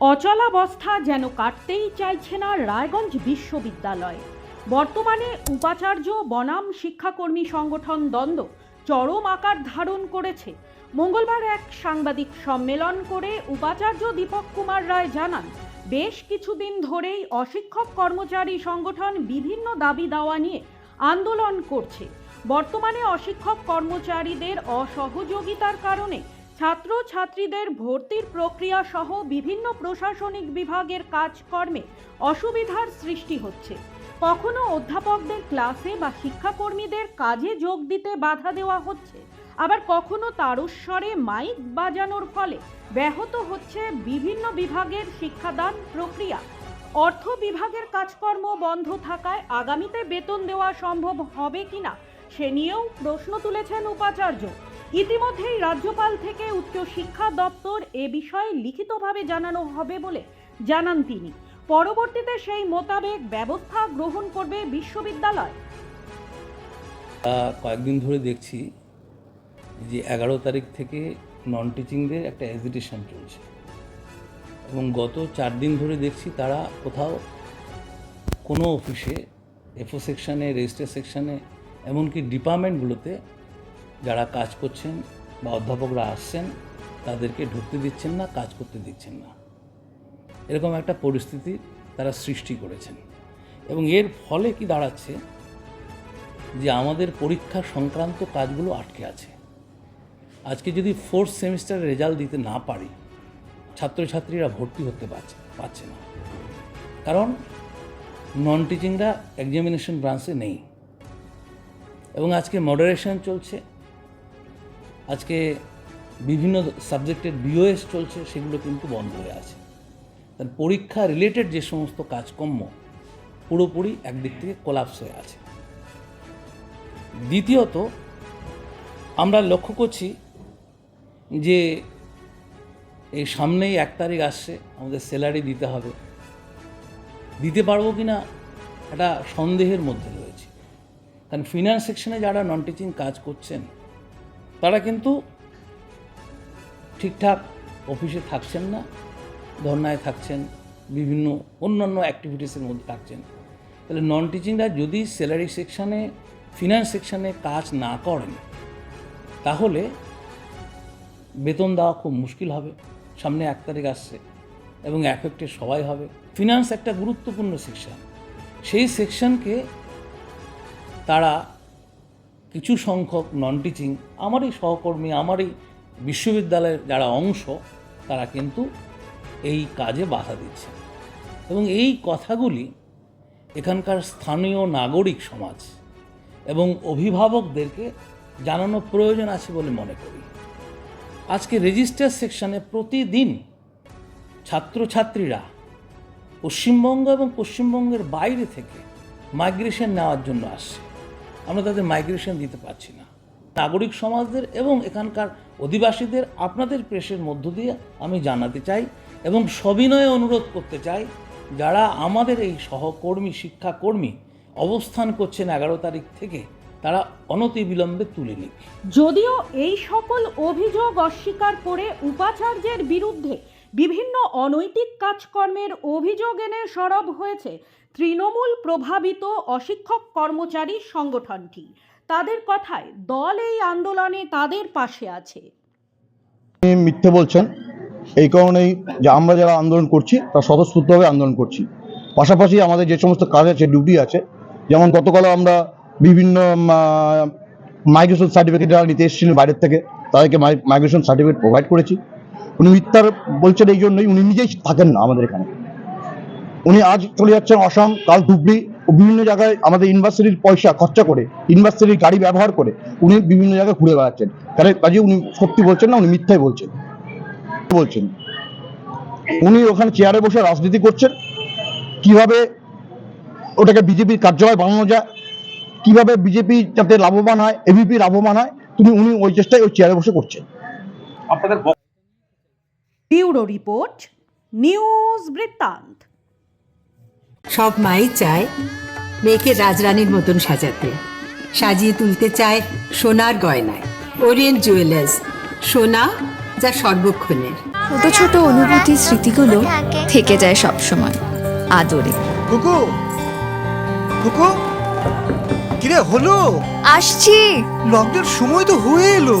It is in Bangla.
অচলাবস্থা যেন কাটতেই চাইছে না রায়গঞ্জ বিশ্ববিদ্যালয়। বর্তমানে উপাচার্য বনাম শিক্ষাকর্মী সংগঠন দ্বন্দ্ব চরম আকার ধারণ করেছে। মঙ্গলবার এক সাংবাদিক সম্মেলন করে উপাচার্য দীপক কুমার রায় জানান, বেশ কিছুদিন ধরেই অশিক্ষক কর্মচারী সংগঠন বিভিন্ন দাবি দাওয়া নিয়ে আন্দোলন করছে। বর্তমানে অশিক্ষক কর্মচারীদের অসহযোগিতার কারণে ছাত্র ছাত্রীদের ভর্তির প্রক্রিয়া সহ বিভিন্ন প্রশাসনিক বিভাগের কাজকর্মে অসুবিধার সৃষ্টি হচ্ছে। কখনো অধ্যাপকদের ক্লাসে বা শিক্ষাকর্মীদের কাজে যোগ দিতে বাধা দেওয়া হচ্ছে। আবার কখনো তারস্বরে মাইক বাজানোর ফলে ব্যাহত হচ্ছে বিভিন্ন বিভাগের শিক্ষাদান প্রক্রিয়া। অর্থ বিভাগের কাজকর্ম বন্ধ থাকায় আগামীতে বেতন দেওয়া সম্ভব হবে কিনা, সে নিয়েও প্রশ্ন তুলেছেন উপাচার্য। ইতিমধ্যেই রাজ্যপাল থেকে উচ্চ শিক্ষা দপ্তর এ বিষয়ে লিখিতভাবে জানানো হবে বলে জানান তিনি। পরবর্তীতে সেই মোতাবেক ব্যবস্থা গ্রহণ করবে বিশ্ববিদ্যালয়। কয়েকদিন ধরে দেখছি যে এগারো তারিখ থেকে নন টিচিংদের একটা এজিটেশন চলছে। এবং গত চার দিন ধরে দেখছি তারা কোথাও কোনো অফিসে এফও সেকশানে রেজিস্টার সেকশানে এমনকি ডিপার্টমেন্টগুলোতে যারা কাজ করছেন বা অধ্যাপকরা আসছেন, তাদেরকে ঢুকতে দিচ্ছেন না, কাজ করতে দিচ্ছেন না। এরকম একটা পরিস্থিতি তারা সৃষ্টি করেছেন। এবং এর ফলে কি দাঁড়াচ্ছে? যে আমাদের পরীক্ষা সংক্রান্ত কাজগুলো আটকে আছে। আজকে যদি ফোর্থ সেমিস্টারের রেজাল্ট দিতে না পারি, ছাত্রছাত্রীরা ভর্তি হতে পারছে পারছে না। কারণ নন টিচিংরা এক্সামিনেশন ব্রাঞ্চে নেই। এবং আজকে মডারেশন চলছে। আজকে বিভিন্ন সাবজেক্টের বিওএস চলছে, সেগুলো কিন্তু বন্ধ হয়ে আছে। তার পরীক্ষা রিলেটেড যে সমস্ত কাজকর্ম, পুরোপুরি একদিক থেকে কোলাপস হয়ে আছে। দ্বিতীয়ত, আমরা লক্ষ্য করছি যে এই সামনেই এক তারিখ আসছে, আমাদের স্যালারি দিতে হবে। দিতে পারব কি না একটা সন্দেহের মধ্যে রয়েছে। কারণ ফিনান্স সেকশনে যারা নন টিচিং কাজ করছেন তারা কিন্তু ঠিকঠাক অফিসে থাকছেন না, ধর্নায় থাকছেন, বিভিন্ন অন্যান্য অ্যাক্টিভিটিসের মধ্যে থাকছেন। তাহলে নন টিচিংরা যদি স্যালারি সেকশানে ফিনান্স সেকশানে কাজ না করেন, তাহলে বেতন দেওয়া খুব মুশকিল হবে। সামনে এক তারিখ আসছে এবং অ্যাফেক্টে সবাই হবে। ফিনান্স একটা গুরুত্বপূর্ণ সেকশন সেই সেকশনকে তারা কিছু সংখ্যক নন টিচিং আমারই সহকর্মী, আমারই বিশ্ববিদ্যালয়ের যারা অংশ, তারা কিন্তু এই কাজে বাধা দিচ্ছে। এবং এই কথাগুলি এখানকার স্থানীয় নাগরিক সমাজ এবং অভিভাবকদেরকে জানানো প্রয়োজন আছে বলে মনে করি। আজকে রেজিস্টার সেকশনে প্রতিদিন ছাত্রছাত্রীরা পশ্চিমবঙ্গ এবং পশ্চিমবঙ্গের বাইরে থেকে মাইগ্রেশন নেওয়ার জন্য আসছে। আমরা তাদের মাইগ্রেশন দিতে পারছি না। নাগরিক সমাজদের এবং এখানকার অধিবাসীদের আপনাদের প্রেসের মধ্য দিয়ে আমি জানাতে চাই এবং সবিনয়ে অনুরোধ করতে চাই, যারা আমাদের এই সহকর্মী, শিক্ষাকর্মী অবস্থান করছেন এগারো তারিখ থেকে, তারা অনতিবিলম্বে তুলে নিক। যদিও এই সকল অভিযোগ অস্বীকার করে উপাচার্যের বিরুদ্ধে বিভিন্ন অনৈতিক কাজকর্মের অভিযোগ এনে সরব হয়েছে তৃণমূল প্রভাবিত অশিক্ষক কর্মচারী সংগঠনটি। তাদের কথায় দল এই আন্দোলনে তাদের পাশে আছে। মিথ্যে বলছেন, এই কারণেই যে আমরা যারা আন্দোলন করছি তা স্বতঃস্ফূর্তভাবে আন্দোলন করছি। পাশাপাশি আমাদের যে সমস্ত কাজ আছে ডিউটি আছে, যেমন গতকাল আমরা বিভিন্ন মাইগ্রেশন সার্টিফিকেট যারা নিতে এসেছিলেন বাইরের থেকে, তাদেরকে মাইগ্রেশন সার্টিফিকেট প্রোভাইড করেছি। উনি মিথ্যার বলছেন এই জন্যই, উনি নিজেই থাকেন না আমাদের এখানে। উনি আজ চলে যাচ্ছেন অসম, কাল ধুবড়ি বিভিন্ন জায়গায় আমাদের ইউনিভার্সিটির পয়সা খরচা করে, ইউনিভার্সিটির গাড়ি ব্যবহার করে উনি বিভিন্ন জায়গায় ঘুরে বেড়াচ্ছেন। কারণ কাজে উনি সত্যি বলছেন না, উনি মিথ্যাই বলছেন। বলছেন, উনি ওখানে চেয়ারে বসে রাজনীতি করছেন। কীভাবে ওটাকে বিজেপির কার্যালয় বানানো যায়, কীভাবে বিজেপি যাতে লাভবান হয়, এবিপি লাভবান হয় তুমি উনি ওই চেষ্টায় ওই চেয়ারে বসে করছেন। ব্যুরো রিপোর্ট নিউজ বৃত্তান্ত। সব মাই চায় মেয়েকে রাজরানীর মতন সাজাতে। সাজিয়ে তুলতে চায় সোনার গয়নায়। ওরিয়েন্ট জুয়েলার্স সোনা যা সর্বক্ষণের। ছোট ছোট অনুভূতি স্মৃতিগুলো থেকে যায় সব সময় আদরে। কুকু কুকু কিরে হলো? আসছি। লকডাউন সময় তো হয়ে এলো।